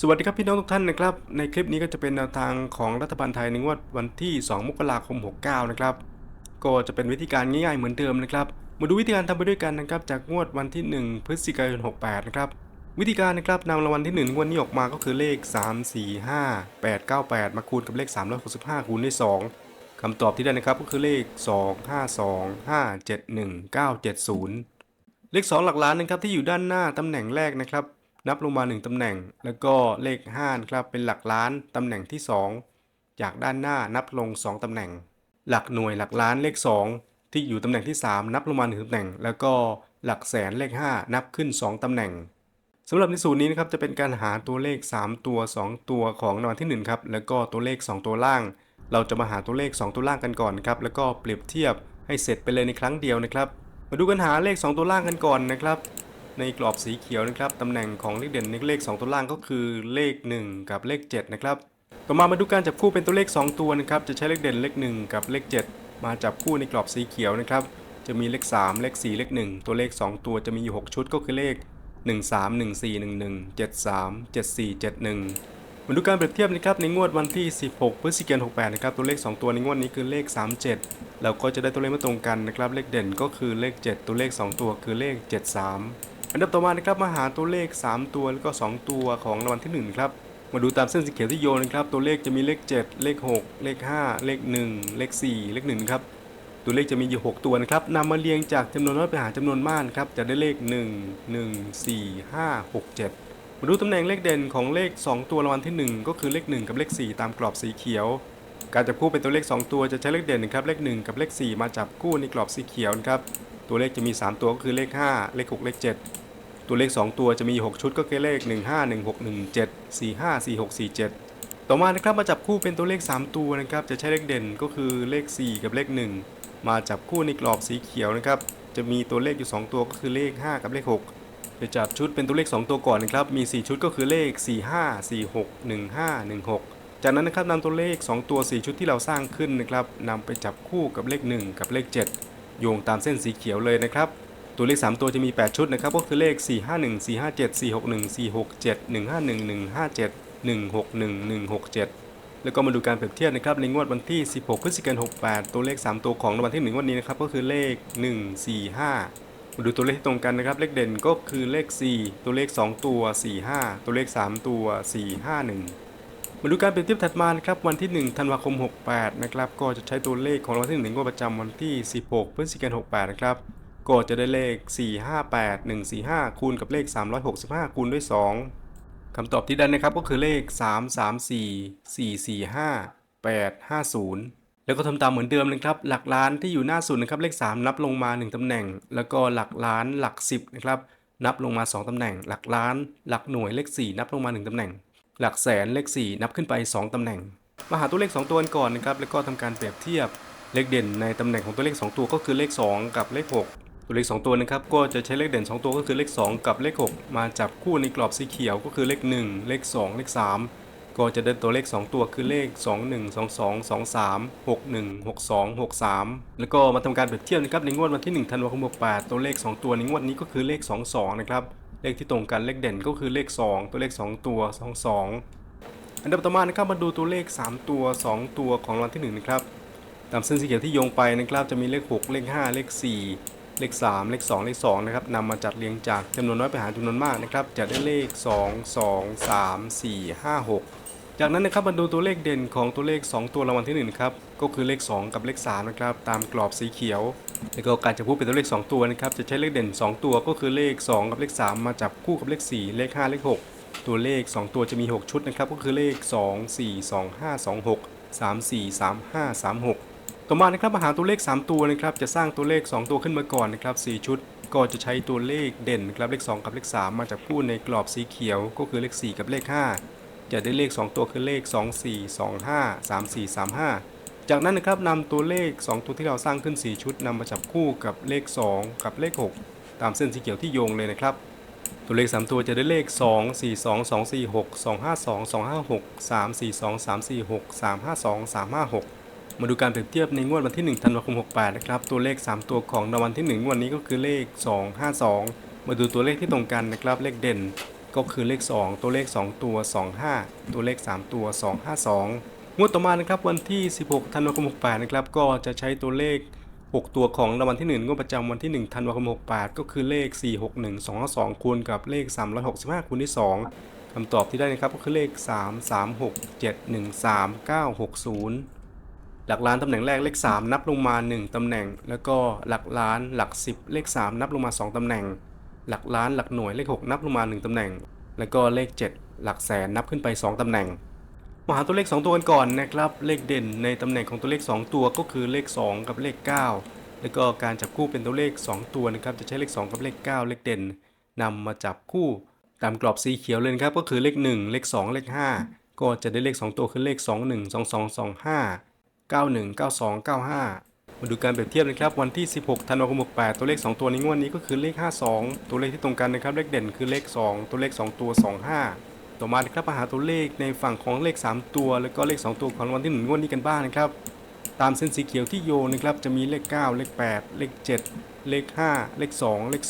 สวัสดีครับพี่น้องทุกท่านนะครับ ในคลิปนี้ก็จะเป็นแนวทางของรัฐบาลไทยในงวดวันที่ 2 มกราคม 69 นะครับ ก็จะเป็นวิธีการง่ายๆเหมือนเดิมนะครับ มาดูวิธีการทำไปด้วยกันนะครับ จากงวดวันที่ 1 พฤศจิกายน 68 นะครับ วิธีการนะครับนำรางวัลที่ 1 งวดนี้ออกมาก็คือเลข 3 4 5 8 9 8 มาคูณกับเลข 365 คูณด้วย 2คำตอบที่ได้นะครับก็คือเลข 2 5 2 5 7 1 9 7 0 เลข 2 หลักล้านนะครับที่อยู่ด้านหน้าตำแหน่งแรกนะครับ นับลงมา 1ตำแหน่ง แล้วก็เลข5ครับเป็นหลักล้านตำแหน่งที่ 2 จากด้านหน้านับลง 2ตำแหน่ง หลักหน่วยหลักล้านเลข 2 ที่อยู่ตำแหน่งที่ 3 นับลงมา1ตำแหน่ง แล้วก็หลักแสนเลข 5 นับขึ้น 2ตำแหน่งสำหรับในสูตรนี้นะครับจะเป็นการหาตัวเลข 3 ตัว 2 ตัวของรางวัลที่ 1 ครับ แล้วก็ตัวเลข 2 ตัวล่าง เราจะมาหาตัวเลข 2 ตัวล่างกันก่อนครับแล้วก็เปรียบเทียบให้เสร็จไปเลยในครั้งเดียวนะครับ มาดูกันหาเลข 2 ตัวล่างกันก่อนนะครับ ในกรอบสีเขียวนะครับตำแหน่งของเลขเด่นในเลข 2 ตัวล่างก็คือเลข 1 กับเลข 7 นะครับ ต่อมามาดูการจับคู่เป็นตัวเลข 2 ตัวนะครับจะใช้เลขเด่นเลข 1 กับเลข 7 มาจับคู่ในกรอบสีเขียวนะครับจะมีเลข 3 เลข 4 เลข 1 ตัวเลข 2 ตัวจะมีอยู่ 6 ชุดก็คือเลข 1 3 1 4 1 1 7 3 7 4 7 1 มาดูการเปรียบเทียบนะครับในงวดวันที่ 16 พฤศจิกายน 68 นะครับตัวเลข 2 ตัวในงวดนี้คือเลข 37 เราก็จะได้ตัวเลขมาตรงกันนะครับเลขเด่นก็คือเลข 7 ตัวเลข 2 ตัวคือเลข 73 อันดับต่อมานะครับมาหาตัวเลข 3 ตัวแล้วก็ 2 ตัวของรางวัลที่1ครับมาดูตามเส้นสีเขียวที่โยนนะครับ ตัวเลขจะมีเลข 7 เลข 6 เลข 5 เลข 1 เลข 4 เลข1ครับตัวเลขจะมีอยู่ 6 ตัวนะครับนำมาเรียงจากจำนวนน้อยไปหาจำนวนมากนครับจะได้เลข 1 1 4 5 6 7 มาดูตำแหน่งเลขเด่นของเลข 2 ตัวรางวัลที่ 1 ก็คือเลข 1 กับเลข 4 ตามกรอบสีเขียว การจับคู่เป็นตัวเลข 2 ตัวจะใช้เลขเด่นนะครับเลข 1 กับเลข 4 มาจับคู่ในกรอบสีเขียวนะครับ ตัวเลขจะมี 3 ตัวก็คือเลข 5 เลข 6 เลข 7 ตัวเลข 2 ตัวจะมี 6 ชุดก็คือเลข 1 5 1 6 1 7 4 5 4 6 4 7 ต่อมานะครับมาจับคู่เป็นตัวเลข 3 ตัวนะครับจะใช้เลขเด่นก็คือเลข 4 กับเลข 1 มาจับคู่ในกรอบสีเขียวนะครับจะมีตัวเลขอยู่ 2 ตัวก็คือเลข 5 กับเลข 6จะจับชุดเป็นตัวเลข 2 ตัวก่อนนะครับ มี 4 ชุดก็คือเลข 4 5 4 6 1 5 1 6 จากนั้นนะครับนำตัวเลข 2 ตัว 4 ชุดที่เราสร้างขึ้นนะครับนำไปจับคู่กับเลข 1 กับเลข 7 โยงตามเส้นสีเขียวเลยนะครับ ตัวเลข 3 ตัวจะมี 8 ชุดนะครับ ก็คือเลข 4 5 1 4 5 7 4 6 1 4 6 7 1 5 1 1 5 7 1 6 1 1 6 7 แล้วก็มาดูการเปรียบเทียบนะครับในงวดวันที่ 16 พฤศจิกายน 68 ตัวเลข 3 ตัวของรางวัลที่ 1 วันนี้นะครับก็คือเลข 1 4 5มาดูตัวเลขตรงกันนะครับ เลขเด่นก็คือเลข 4 ตัวเลข 2 ตัว 4 5 ตัวเลข 3 ตัว 4 5 1 มาดูการเปรียบเทียบถัดมานะครับวันที่ 1 ธันวาคม 68 นะครับ ก็จะใช้ตัวเลขของรางวัลที่1งวดประจำวันที่ 16 พฤศจิกายน 68 นะครับ ก็จะได้เลข 458 145 คูณกับเลข 365 คูณด้วย 2 คำตอบที่ได้นะครับก็คือเลข 334 445 850 แล้วก็ทำตามเหมือนเดิมนะครับ หลักล้านที่อยู่หน้าสุดนะครับเลข 3 นับลงมา 1ตำแหน่ง แล้วก็หลักล้านหลัก 10 นะครับ นับลงมา 2ตำแหน่ง หลักล้าน หลักหน่วยเลข 4 นับลงมา 1ตำแหน่ง หลักแสนเลข 4 นับขึ้นไป 2 ตำแหน่ง มาหาตัวเลข 2 ตัวกันก่อนนะครับ แล้วก็ทำการเปรียบเทียบเลขเด่นในตำแหน่งของตัวเลข 2 ตัวก็คือเลข 2 กับเลข 6 ตัวเลข 2 ตัวนะครับ ก็จะใช้เลขเด่น 2 ตัวก็คือเลข 2 กับเลข 6 มาจับคู่ในกรอบสีเขียวก็คือเลข 1 เลข 2 เลข 3 ก็จะได้ตัวเลข 2 ตัวคือเลข 2 1 2 2 2 3 6 1 6 2 6 3 แล้วก็มาทำการเปรียบเทียบนะครับในงวดวันที่1ธันวาคม68ตัวเลข 2 ตัวในงวดนี้ก็คือเลข 2 2 นะครับ เลขที่ตรงกันเลขเด่นก็คือเลข 2 ตัวเลข 2 ตัว 2 2 อันดับต่อมานะครับมาดูตัวเลข 3 ตัว 2 ตัวของรางวัลที่1นะครับตามเส้นสีเขียวที่โยงไปนะครับจะมีเลข 6 เลข 5 เลข 4 เลข 3 เลข 2 เลข2นะครับนำมาจัดเรียงจากจำนวนน้อยไปหาจำนวนมากนะครับจะได้เลข 2 2 3 4 5 6 จากนั้นนะครับมาดูตัวเลขเด่นของตัวเลข 2 ตัวรางวัลที่1นะครับก็คือเลข 2 กับเลข3นะครับตามกรอบสีเขียวแล้วก็การจะพูดเป็นตัวเลข 2 ตัวนะครับจะใช้เลขเด่น 2 ตัวก็คือเลข 2 กับเลข 3 มาจับคู่กับเลข 4 เลข 5 เลข 6 ตัวเลข 2 ตัวจะมี 6 ชุดนะครับก็คือเลข 2 4 2 5 2 6 3 4 3 5 3 6 ต่อมานะครับมาหาตัวเลข 3 ตัวนะครับจะสร้างตัวเลข 2 ตัวขึ้นมาก่อนนะครับ4ชุด ก็จะใช้ตัวเลขเด่นนะครับเลข 2 กับเลข 3 มาจับคู่ในกรอบสีเขียว ก็คือเลข 4 กับเลข 5 จะได้เลข 2 ตัวคือเลข 2 4 2 5 3 4 3 5 จากนั้นนะครับนำตัวเลข 2 ตัวที่เราสร้างขึ้น 4 ชุดนำมาจับคู่กับเลข 2 กับเลข 6 ตามเส้นสีเขียวที่โยงเลยนะครับ ตัวเลข 3 ตัวจะได้เลข 2 4 2 2 4 6 2 5 2 2 5 6 3 4 2 3 4 6 3 5 2 3 5 6 มาดูการเปรียบเทียบในงวดวันที่ 1 ธันวาคม 68 นะครับ ตัวเลข 3 ตัวของรางวัลที่ 1 งวดนี้ก็คือเลข 252 มาดูตัวเลขที่ตรงกันนะครับเลขเด่น ก็คือเลข 2 ตัวเลข 2 ตัว 25 ตัวเลข 3 ตัว 252 งวดต่อมานะครับวันที่ 16 ธันวาคม 68 นะครับก็จะใช้ตัวเลข 6 ตัวของรางวัลที่ 1 งวดประจำวันที่ 1 ธันวาคม 68 ก็คือเลข 461 252คูณกับเลข 365คูณที่ 2คำตอบที่ได้นะครับก็คือเลข 3 3 6 7 1 3 9 6 0หลักล้านตำแหน่งแรกเลข 3 นับลงมา 1 ตำแหน่ง แล้วก็หลักล้านหลัก 10 เลข 3 นับลงมา 2 ตำแหน่ง หลักล้านหลักหน่วยเลข 6 นับลงมา 1ตำแหน่ง แล้วก็เลข 7 หลักแสนนับขึ้นไป 2ตำแหน่ง มาหาตัวเลข 2 ตัวกันก่อนนะครับ เลขเด่นในตำแหน่งของตัวเลข 2 ตัวก็คือเลข 2 กับเลข 9 แล้วก็การจับคู่เป็นตัวเลข 2 ตัวนะครับ จะใช้เลข 2 กับเลข 9 เลขเด่นนำมาจับคู่ตามกรอบสีเขียวเลยครับ ก็คือเลข 1 เลข 2 เลข 5 ก็จะได้เลข 2 ตัวคือเลข 2 1 2 2 2 5 91 92 95 มาดูการเปรียบเทียบนะครับวันที่ 16 ธันวาคม 68 ตัวเลข 2 ตัวในงวดนี้ก็คือเลข 52 ตัวเลขที่ตรงกันนะครับเลขเด่นคือเลข 2 ตัวเลข 2 ตัว 25 ต่อมานะครับมาหาตัวเลขในฝั่งของเลข 3 ตัว แล้วก็เลข 2 ตัวของวัลที่ 1 งวดนี้กันบ้างนะครับ ตามเส้นสีเขียวที่โยนนะครับจะมีเลข 9 เลข 8 เลข 7 เลข 5 เลข 2 เลข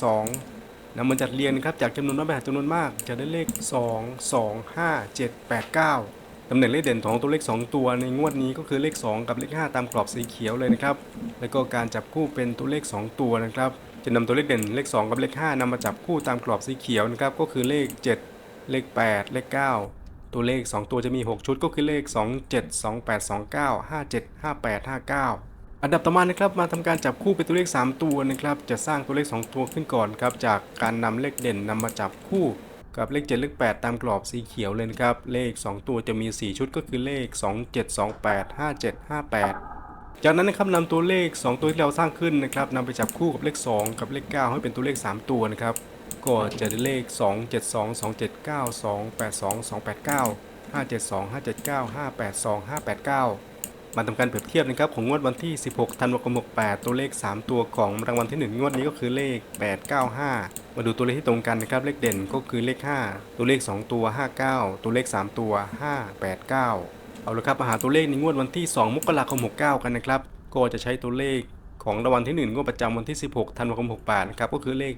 2นำมาจัดเรียงนะครับจากจำนวนน้อยไปหาจำนวนมากจะได้เลข 2 2 5 7 8 9 ตำแหน่งเลขเด่นของตัวเลข 2 ตัวในงวดนี้ก็คือเลข 2 กับเลข 5 ตามกรอบสีเขียวเลยนะครับ แล้วก็การจับคู่เป็นตัวเลข 2 ตัวนะครับ จะนำตัวเลขเด่นเลข 2 กับเลข 5นำมาจับคู่ตามกรอบสีเขียวนะครับ ก็คือเลข 7 เลข 8 เลข 9 ตัวเลข 2 ตัวจะมี 6 ชุดก็คือเลข 2 7 2 8 2 9 5 7 5 8 5 9 อันดับต่อมานะครับมาทำการจับคู่เป็นตัวเลข 3 ตัวนะครับ จะสร้างตัวเลข 2 ตัวขึ้นก่อนครับ จากการนำเลขเด่นนำมาจับคู่ กับเลข 7 เลข 8 ตามกรอบสีเขียวเลยนะครับ เลข 2 ตัวจะมี 4 ชุดก็คือเลข 2 7 2 8 5 7 5 8จากนั้นนะครับนำตัวเลข 2 ตัวที่เราสร้างขึ้นนะครับนำไปจับคู่กับเลข 2 กับเลข 9 ให้เป็นตัวเลข 3 ตัวนะครับก็จะได้เลข 2 7 2 2 7 9 2 8 2 2 8 9 5 7 2 5 7 9 5 8 2 5 8 9 มาทำการเปรียบเทียบนะครับของงวดวันที่ 16 ธันวาคม 68 ตัวเลข 3 ตัวของรางวัลที่ 1 งวดนี้ก็คือเลข 895 มาดูตัวเลขที่ตรงกันนะครับ เลขเด่นก็คือเลข 5 ตัวเลข 2 ตัว 59 ตัวเลข 3 ตัว 589 เอาละครับมาหาตัวเลขในงวดวันที่ 2 มกราคม 69 กันนะครับ ก็จะใช้ตัวเลขของรางวัลที่ 1 งวดประจำวันที่ 16 ธันวาคม 68 นะครับ ก็คือเลข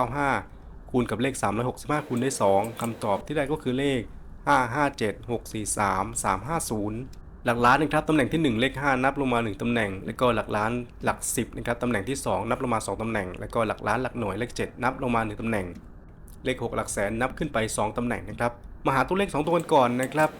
763895 คูณกับเลข 365 คูณได้ 2 คำตอบที่ได้ก็คือเลข557643 350 หลักล้านนะครับตำแหน่งที่ 1 เลข 5 นับลงมา 1ตำแหน่ง แล้วก็หลักล้านหลัก 10นะครับตำแหน่งที่ 2 นับลงมา 2ตำแหน่ง แล้วก็หลักล้านหลักหน่วยเลข 7 นับลงมา 1ตำแหน่ง เลข 6 หลักแสนนับขึ้นไป 2ตำแหน่งนะครับมาหาตัวเลข 2 ตัวกันก่อนนะครับ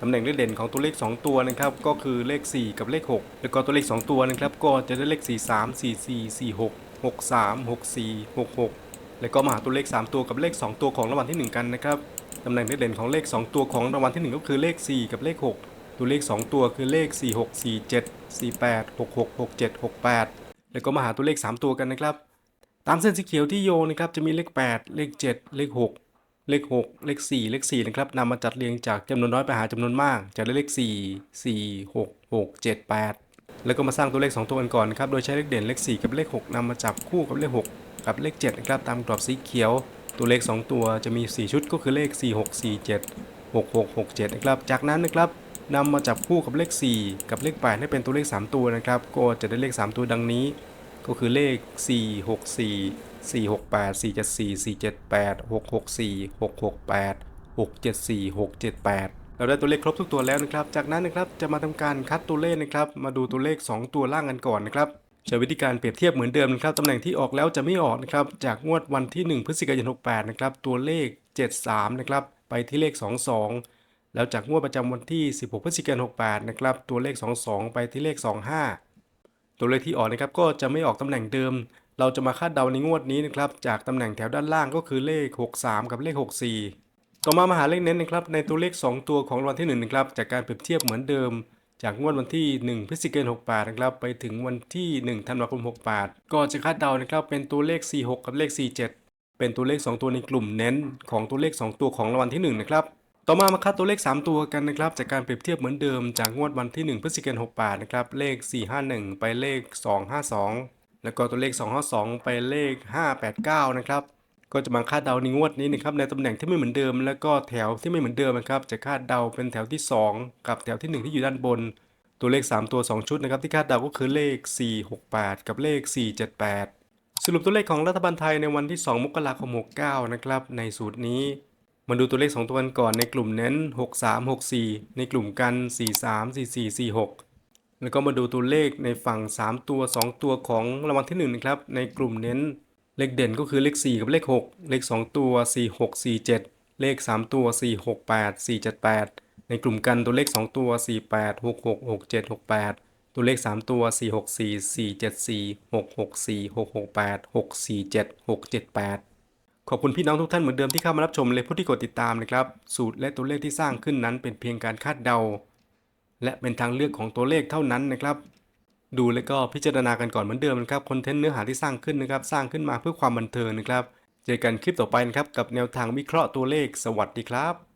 ตำแหน่งเลขเด่นของตัวเลข 2 ตัวนะครับก็คือเลข 4 กับเลข 6 แล้วก็ตัวเลข 2 ตัวนะครับก็จะได้เลข 4 3 4 4 4 6 6 3 6 4 6 6 แล้วก็มาหาตัวเลข 3 ตัวกับเลข 2 ตัวของรางวัลที่ 1 กันนะครับตำแหน่งเลขเด่นของเลข 2 ตัวของรางวัลที่ 1 ก็คือเลข 4 กับเลข 6 ตัวเลข 2 ตัวคือเลข 4 6 4 7 4 8 6 6 6 7 6 8 แล้วก็มาหาตัวเลข 3 ตัวกันนะครับ ตามเส้นสีเขียวที่โยนะครับจะมีเลข 8 เลข 7 เลข 6 เลข 6 เลข 4 เลข4นะครับนำมาจัดเรียงจากจำนวนน้อยไปหาจำนวนมากจะได้เลข 4 4 6 6 7 8 แล้วก็มาสร้างตัวเลข 2 ตัวกันก่อนนะครับโดยใช้เลขเด่นเลข 4 กับเลข 6นำมาจับคู่กับเลข 6กับเลข7นะครับตามกรอบสีเขียว ตัวเลข 2 ตัวจะมี 4 ชุดก็คือเลข 4 6 4 7 6 6 6 7นะครับจากนั้นนะครับ นำมาจับคู่กับเลข 4 กับเลข8ให้เป็นตัวเลข 3 ตัวนะครับ ก็จะได้เลข 3 ตัวดังนี้ ก็คือเลข 4 6 4 4 6 8 4 7 4 4 7 8 6 6 4 6 6 8 6 7 4 6 7 8 เราได้ตัวเลขครบทุกตัวแล้วนะครับ จากนั้นนะครับจะมาทำการคัดตัวเลขนะครับ มาดูตัวเลข 2 ตัวล่างกันก่อนนะครับใช้วิธีการเปรียบเทียบเหมือนเดิมนะครับตำแหน่งที่ออกแล้วจะไม่ออกนะครับ จากงวดวันที่ 1 พฤศจิกายน 68 นะครับ ตัวเลข 73 นะครับ ไปที่เลข 22 แล้วจากงวดประจำวันที่ 16 พฤศจิกายน 68 นะครับ ตัวเลข 22 ไปที่เลข 25 ตัวเลขที่ออกนะครับก็จะไม่ออกตำแหน่งเดิม เราจะมาคาดเดาในงวดนี้นะครับ จากตำแหน่งแถวด้านล่างก็คือเลข 63 กับเลข 64 ต่อมามาหาเลขเน้นนะครับ ในตัวเลข 2 ตัวของรางวัลที่1นะครับ จากการเปรียบเทียบเหมือนเดิม จากงวดวันที่ 1 พฤศจิกายน 68 นะครับ ไปถึงวันที่ 1 ธันวาคม 68 ก็จะคาดเดานะครับ เป็นตัวเลข 46 กับเลข 47 เป็นตัวเลข 2 ตัวในกลุ่มเน้นของตัวเลข 2 ตัวของรางวัลที่ 1 นะครับ ต่อมามาคัดตัวเลข 3 ตัวกันนะครับจากการเปรียบเทียบเหมือนเดิมจากงวดวันที่ 1พฤศจิกายน68นะครับเลข 451 ไปเลข 252 แล้วก็ตัวเลข 252 ไปเลข 589 นะครับก็จะมาคาดเดาในงวดนี้นะครับในตำแหน่งที่ไม่เหมือนเดิม แล้วก็แถวที่ไม่เหมือนเดิมนะครับจะคาดเดาเป็นแถวที่ 2 กับแถวที่ 1 ที่อยู่ด้านบน ตัวเลข 3 ตัว 2 ชุดนะครับที่คาดเดาก็คือเลข 468 กับเลข 478 สรุปตัวเลขของรัฐบาลไทยในวันที่ 2 มกราคม 69 นะครับในสูตรนี้ มาดูตัวเลข 2 ตัวกันก่อนในกลุ่มเน้น 6364 ในกลุ่มกัน 434446 แล้วก็มาดูตัวเลขในฝั่ง 3 ตัว 2 ตัวของรางวัลที่1นะครับในกลุ่มเน้นเลขเด่นก็คือเลข 4 กับเลข 6 เลข 2 ตัว 4647 เลข 3 ตัว 468 478 ในกลุ่มกันตัวเลข 2 ตัว 48 66 67 68 ตัวเลข 3 ตัว 464 474 664 668 647 678 ขอบคุณพี่น้องทุกท่านเหมือนเดิมที่เข้ามารับชมและผู้ที่กดติดตามนะครับ สูตรและตัวเลขที่สร้างขึ้นนั้นเป็นเพียงการคาดเดา และเป็นทางเลือกของตัวเลขเท่านั้นนะครับ ดูแล้วก็พิจารณากันก่อนเหมือนเดิมนะครับคอนเทนต์เนื้อหาที่สร้างขึ้นนะครับ สร้างขึ้นมาเพื่อความบันเทิงนะครับ เจอกันคลิปต่อไปนะครับกับแนวทางวิเคราะห์ตัวเลข สวัสดีครับ